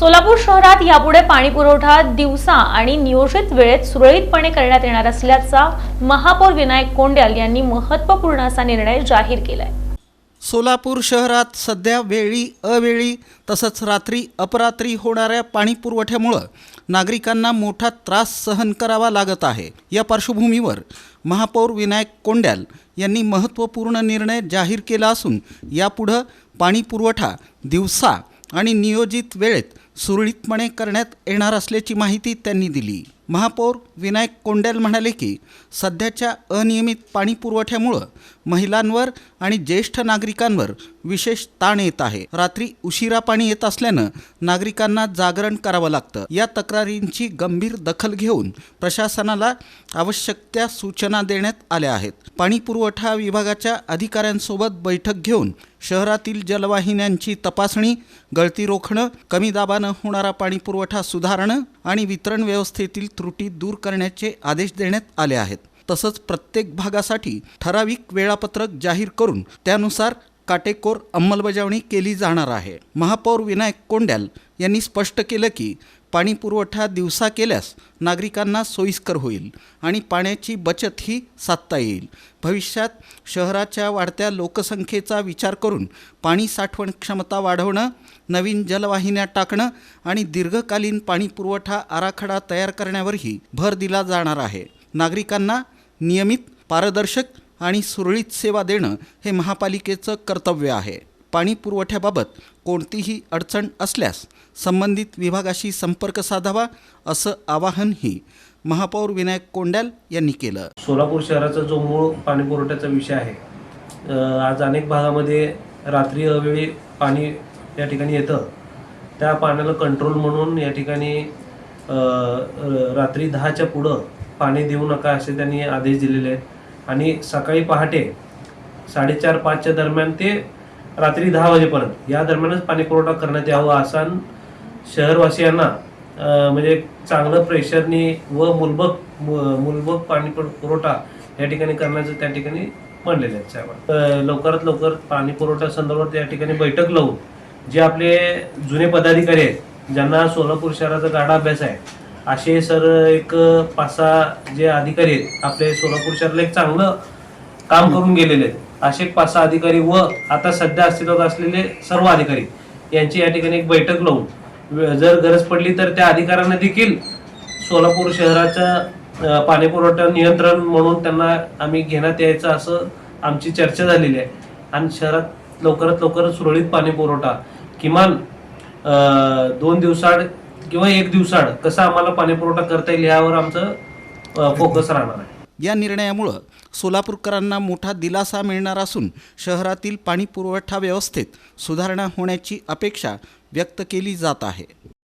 सोलापूर शहरात यापुढे पाणी पुरवठा दिवसा आणि नियोजित वेळेत सुरळीतपणे करण्यात येणार असल्याचा महापौर विनायक कोंड्याल यांनी महत्त्वपूर्ण असा निर्णय जाहीर केलाय. सोलापूर शहरात सध्या वेळी अवेळी तसंच रात्री अपरात्री होणाऱ्या पाणी पुरवठ्यामुळं नागरिकांना मोठा त्रास सहन करावा लागत आहे. या पार्श्वभूमीवर महापौर विनायक कोंड्याल यांनी महत्त्वपूर्ण निर्णय जाहीर केला असून यापुढं पाणी पुरवठा दिवसा आणि नियोजित वेळेत सुरळीतपणे करण्यात येणार असल्याची माहिती त्यांनी दिली. महापौर विनायक कोंडेल म्हणाले की सध्याच्या अनियमित पाणी पुरवठ्यामुळं महिलांवर आणि ज्येष्ठ नागरिकांवर विशेष ताण येत आहे. रात्री उशिरा पाणी येत असल्यानं नागरिकांना जागरण करावं लागतं. या तक्रारींची गंभीर दखल घेऊन प्रशासनाला आवश्यक त्या सूचना देण्यात आल्या आहेत. पाणी पुरवठा विभागाच्या अधिकाऱ्यांसोबत बैठक घेऊन शहरातील जलवाहिन्यांची तपासणी गळती रोखणं कमी दाबानं होणारा पाणी पुरवठा सुधारणं आणि वितरण व्यवस्थेतील त्रुटी दूर करण्याचे आदेश देण्यात आले आहेत. तसंच प्रत्येक भागासाठी ठराविक वेळापत्रक जाहीर करून त्यानुसार काटेकोर अंमलबजावणी केली जाणार आहे. महापौर विनायक कोंड्याल यांनी स्पष्ट केलं की पाणी पुरवठा दिवसा केल्यास नागरिकांना सोयीस्कर होईल आणि पाण्याची बचतही साधता येईल. भविष्यात शहराच्या वाढत्या लोकसंख्येचा विचार करून पाणी साठवण क्षमता वाढवणं नवीन जलवाहिन्या टाकणं आणि दीर्घकालीन पाणी पुरवठा आराखडा तयार करण्यावरही भर दिला जाणार आहे. नागरिकांना नियमित पारदर्शक आणि सुरळीत सेवा देणं हे महापालिकेचं कर्तव्य आहे. पाणी पुरवठ्याबाबत कोणतीही अडचण असल्यास संबंधित विभागाशी संपर्क साधावा असं आवाहनही महापौर विनायक कोंड्याल यांनी केलं. सोलापूर शहराचा जो मूळ पाणी पुरवठ्याचा विषय आहे आज अनेक भागामध्ये रात्री अवेळी पाणी या ठिकाणी येतं. त्या पाण्याला कंट्रोल म्हणून या ठिकाणी रात्री दहाच्या पुढं पाणी देऊ नका असे त्यांनी आदेश दिलेले आहेत. आणि सकाळी पहाटे साडेचार पाचच्या दरम्यान ते रात्री दहा वाजेपर्यंत. या दरम्यानच पाणी पुरवठा करण्यात यावा असा शहरवासियांना म्हणजे चांगलं प्रेशरनी व मूलभूत मु- मूलभूत पाणी पुरवठा या ठिकाणी करण्याचं त्या ठिकाणी म्हणलेलं आहे साहेब लवकरात लवकर पाणी पुरवठा संदर्भात या ठिकाणी बैठक लावून जे आपले जुने पदाधिकारी आहेत ज्यांना सोलापूर शहराचा गाढा अभ्यास आहे असे सर एक पाच सहा जे अधिकारी आहेत आपले सोलापूर शहराला एक चांगलं काम करून गेलेले आहेत. असे पाच सहा अधिकारी व आता सध्या अस्तित्वात असलेले सर्व अधिकारी यांची या ठिकाणी एक बैठक लावून जर गरज पडली तर त्या अधिकाऱ्यांना देखील सोलापूर शहराचं पाणीपुरवठा पाणी पुरवठा नियंत्रण म्हणून त्यांना आम्ही घेण्यात यायचं असं आमची चर्चा झालेली आहे. आणि शहरात लवकरात लवकर सुरळीत पाणी पुरवठा किमान दोन दिवसाड किंवा एक दिवसाड कसं आम्हाला पाणी पुरवठा करता येईल यावर आमचं फोकस राहणार आहे. या निर्णयामुळं सोलापूरकरांना मोठा दिलासा मिळणार असून शहरातील पाणी पुरवठा व्यवस्थेत सुधारणा होण्याची अपेक्षा व्यक्त केली जात आहे.